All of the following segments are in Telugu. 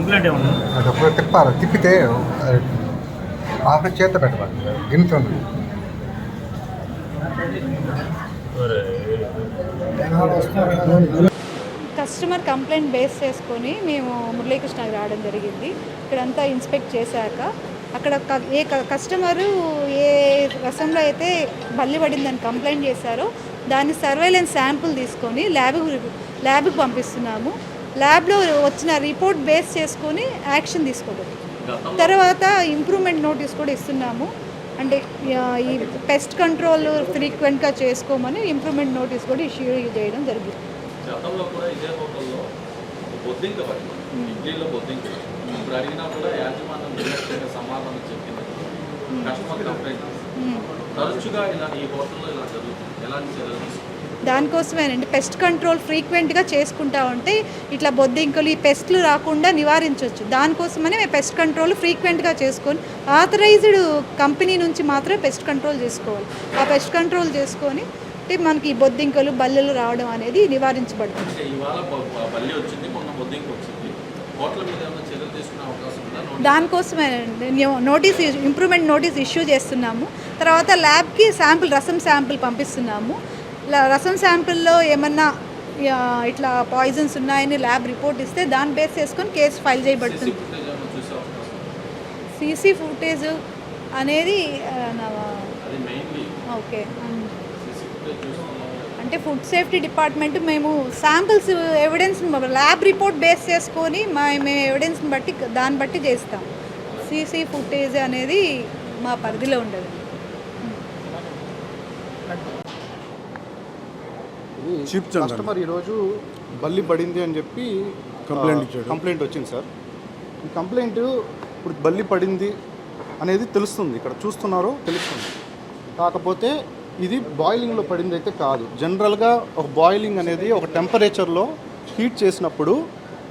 కంప్లైంట్ ఏమన్నా? తిప్పాలి. తిప్పితే ఆఫీస్ చేత పెట్టాలి గిన్నుతుంది కస్టమర్ కంప్లైంట్ బేస్ చేసుకొని మేము మురళీకృష్ణ రావడం జరిగింది. ఇక్కడంతా ఇన్స్పెక్ట్ చేశాక అక్కడ ఏ క- కస్టమరు ఏ రసంలో అయితే బల్లి పడిందని కంప్లైంట్ చేశారో దాని సర్వేలెన్స్ శాంపుల్ తీసుకొని ల్యాబ్ ల్యాబ్కి పంపిస్తున్నాము. ల్యాబ్లో వచ్చిన రిపోర్ట్ బేస్ చేసుకొని యాక్షన్ తీసుకోవడం తర్వాత ఇంప్రూవ్మెంట్ నోటీస్ కూడా ఇస్తున్నాము. అంటే ఈ పెస్ట్ కంట్రోల్ ఫ్రీక్వెంట్గా చేసుకోమని ఇంప్రూవ్మెంట్ నోటీస్ కూడా ఇష్యూ చేయడం జరిగింది. గతంలో కూడా ఇదే హోటల్లో బొద్దింక పడింది. ఇడ్లీలో బొద్దింక. ఇప్పుడు అడిగినా కూడా యాజమాన్యం నిర్లక్ష్యంగా సమాధానం చెప్పింది. Customer complaint. మ్మ్. తరచుగా ఇలా ఈ హోటల్లో ఇలా జరుగుతుంది. ఎలాంటి చర్యలు దానికోసమేనండి. పెస్ట్ కంట్రోల్ ఫ్రీక్వెంట్గా చేసుకుంటా ఉంటే ఇట్లా బొద్దింకలు ఈ పెస్ట్లు రాకుండా నివారించవచ్చు దానికోసమనే మేము పెస్ట్ కంట్రోల్ ఫ్రీక్వెంట్గా చేసుకొని ఆథరైజ్డ్ కంపెనీ నుంచి మాత్రమే పెస్ట్ కంట్రోల్ చేసుకోవాలి. ఆ పెస్ట్ కంట్రోల్ చేసుకొని అంటే మనకి ఈ బొద్దింకలు బల్లెలు రావడం అనేది నివారించబడుతుంది. దానికోసమే నోటీస్ ఇంప్రూవ్మెంట్ నోటీస్ ఇష్యూ చేస్తున్నాము. తర్వాత ల్యాబ్కి శాంపుల్ రసం శాంపుల్ పంపిస్తున్నాము. రసం శాంపుల్లో ఏమన్నా ఇట్లా పాయిజన్స్ ఉన్నాయని ల్యాబ్ రిపోర్ట్ ఇస్తే దాన్ని బేస్ చేసుకొని కేసు ఫైల్ చేయబడుతుంది? సీసీ ఫుటేజ్ అనేది ఓకే అంటే ఫుడ్ సేఫ్టీ డిపార్ట్మెంట్ మేము samples evidence lab report base చేసుకొని మా మేము ఎవిడెన్స్ని బట్టి దాన్ని బట్టి చేస్తాం. సీసీ ఫుటేజ్ అనేది మా పరిధిలో ఉండదు. చీప్ కస్టమర్ ఈరోజు బల్లి పడింది అని చెప్పి కంప్లైంట్ ఇచ్చాడు. కంప్లైంట్ వచ్చింది సార్. ఈ కంప్లైంట్ ఇప్పుడు బల్లి పడింది అనేది తెలుస్తుంది. ఇక్కడ చూస్తున్నారో తెలుస్తుంది. కాకపోతే ఇది బాయిలింగ్లో పడింది అయితే కాదు. జనరల్గా ఒక బాయిలింగ్ అనేది ఒక టెంపరేచర్లో హీట్ చేసినప్పుడు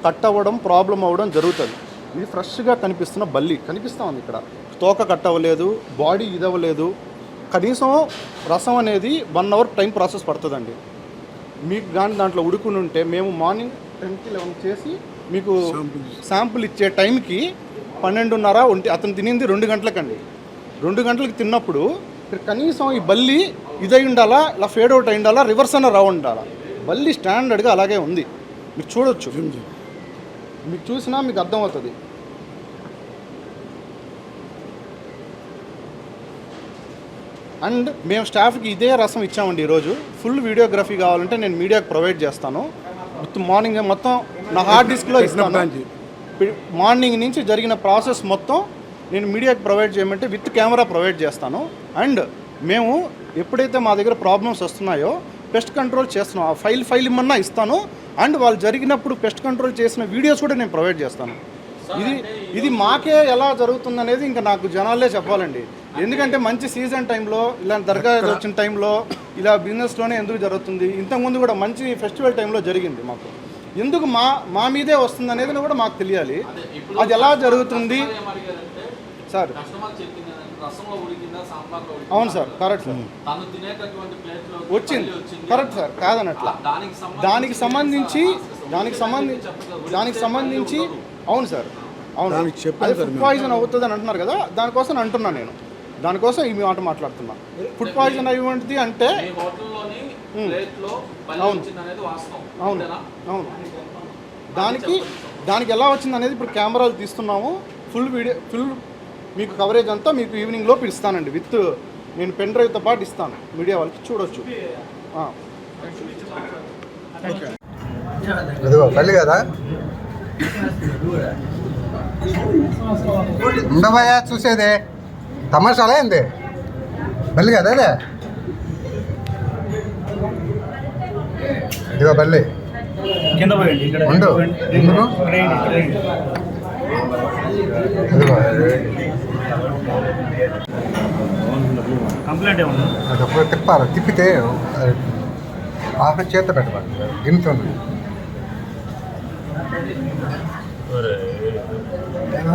కట్ అవ్వడం ప్రాబ్లం అవ్వడం జరుగుతుంది. ఇది ఫ్రెష్గా కనిపిస్తున్న బల్లి. కనిపిస్తూ ఉంది ఇక్కడ. తోక కట్ అవ్వలేదు బాడీ ఇదవ్వలేదు. కనీసం రసం అనేది వన్ అవర్ టైం ప్రాసెస్ పడుతుందండి. మీకు కానీ దాంట్లో ఉడుకుని ఉంటే మేము మార్నింగ్ టెన్కి లెవెన్ చేసి మీకు శాంపుల్ ఇచ్చే టైంకి పన్నెండున్నర ఒంటి అతను తినింది రెండు గంటలకండి. రెండు గంటలకు తిన్నప్పుడు ఇక్కడ కనీసం ఈ బల్లి ఇదై ఉండాలా ఇలా ఫేడ్ అవుట్ అయి ఉండాలా రివర్స్ అన్న రా ఉండాలా? బల్లి స్టాండర్డ్గా అలాగే ఉంది. మీరు చూడొచ్చు. మీకు చూసినా మీకు అర్థమవుతుంది. అండ్ మేము స్టాఫ్కి ఇదే రసం ఇచ్చామండి ఈరోజు. ఫుల్ వీడియోగ్రఫీ కావాలంటే నేను మీడియాకి ప్రొవైడ్ చేస్తాను. మార్నింగ్ మొత్తం నా హార్డ్ డిస్క్లో ఇస్తాను. మార్నింగ్ నుంచి జరిగిన ప్రాసెస్ మొత్తం నేను మీడియాకి ప్రొవైడ్ చేయమంటే విత్ కెమెరా ప్రొవైడ్ చేస్తాను. అండ్ మేము ఎప్పుడైతే మా దగ్గర ప్రాబ్లమ్స్ వస్తున్నాయో పెస్ట్ కంట్రోల్ చేస్తున్నాం. ఆ ఫైల్ ఫైల్ ఇమ్మన్నా ఇస్తాను. అండ్ వాళ్ళు జరిగినప్పుడు పెస్ట్ కంట్రోల్ చేసిన వీడియోస్ కూడా నేను ప్రొవైడ్ చేస్తాను. ఇది ఇది మాకే ఎలా జరుగుతుంది అనేది ఇంకా నాకు జనాలే చెప్పాలండి ఎందుకంటే మంచి సీజన్ టైంలో ఇలా దర్గా వచ్చిన టైంలో ఇలా బిజినెస్లోనే ఎందుకు జరుగుతుంది ఇంతకుముందు కూడా మంచి ఫెస్టివల్ టైంలో జరిగింది మాకు ఎందుకు మా మా మీదే వస్తుంది అనేది కూడా మాకు తెలియాలి అది ఎలా జరుగుతుంది సార్ అవును సార్ కరెక్ట్ సార్ వచ్చింది కరెక్ట్ సార్ కాదనట్లా దానికి సంబంధించి దానికి సంబంధించి దానికి సంబంధించి అవును సార్ అవును. Sir food. పాయిజన్ అవుతుంది అని అంటున్నారు కదా దానికోసం అంటున్నా నేను. దానికోసం ఈ మాట మాట్లాడుతున్నా. ఫుడ్ పాయిజన్ అయ్యేది అంటే అవును. వచ్చింది అనేది వాస్తవం. అవును? అవును. దానికి దానికి ఎలా వచ్చింది అనేది ఇప్పుడు కెమెరాలు తీస్తున్నాము. ఫుల్ వీడియో ఫుల్ మీకు కవరేజ్ అంతా మీకు ఈవినింగ్ లోపు ఇస్తానండి. విత్ నేను పెన్ డ్రైవ్తో పాటు ఇస్తాను. మీడియా వాళ్ళకి చూడొచ్చు. ఆ. అదిగో తల్లి కదా? ఉండబోయా చూసేదే. తమాషాలే ఏంది? బల్లి కదా అదే? ఇదిగో బల్లి. ఉండు. ఎందుకు? ఇక్కడ వేయండి, ఇక్కడ వేయండి. అదిగో కంప్లైంట్ ఏమన్నా? అది ఒకటి తిప్పాలి. తిప్పితే ఆఫీస్ చేత పెట్టాలి గిన్నుతుంది 对。然